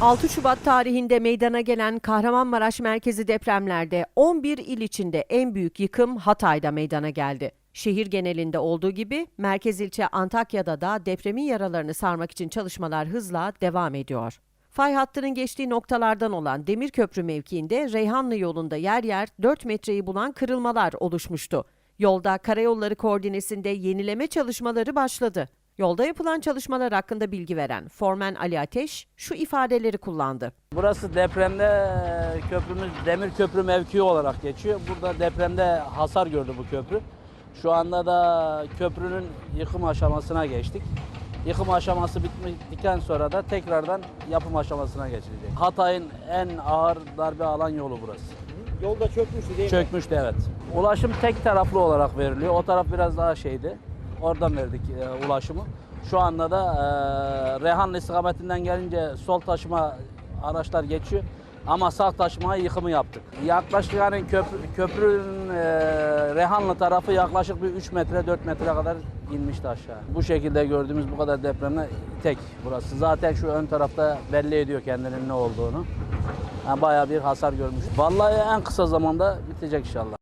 6 Şubat tarihinde meydana gelen Kahramanmaraş merkezi depremlerde 11 il içinde en büyük yıkım Hatay'da meydana geldi. Şehir genelinde olduğu gibi merkez ilçe Antakya'da da depremin yaralarını sarmak için çalışmalar hızla devam ediyor. Fay hattının geçtiği noktalardan olan Demirköprü mevkiinde Reyhanlı yolunda yer yer 4 metreyi bulan kırılmalar oluşmuştu. Yolda karayolları koordinesinde yenileme çalışmaları başladı. Yolda yapılan çalışmalar hakkında bilgi veren Formen Ali Ateş şu ifadeleri kullandı. Burası depremde e, köprümüz Demir Köprü mevkii olarak geçiyor. Burada depremde hasar gördü bu köprü. Şu anda da köprünün yıkım aşamasına geçtik. Yıkım aşaması bittikten sonra da tekrardan yapım aşamasına geçilecek. Hatay'ın en ağır darbe alan yolu burası. Yolda çökmüştü değil mi? Çökmüştü evet. Ulaşım tek taraflı olarak veriliyor. O taraf biraz daha şeydi. Oradan verdik e, ulaşımı. Şu anda da e, Rehanlı istikametinden gelince sol taşıma araçlar geçiyor. Ama sağ taşımaya yıkımı yaptık. Yaklaşık yani köprü, köprünün e, Rehanlı tarafı yaklaşık bir 3 metre 4 metre kadar inmişti aşağı. Bu şekilde gördüğümüz bu kadar depremle tek burası. Zaten şu ön tarafta belli ediyor kendinin ne olduğunu. Yani bayağı bir hasar görmüş. Vallahi en kısa zamanda bitecek inşallah.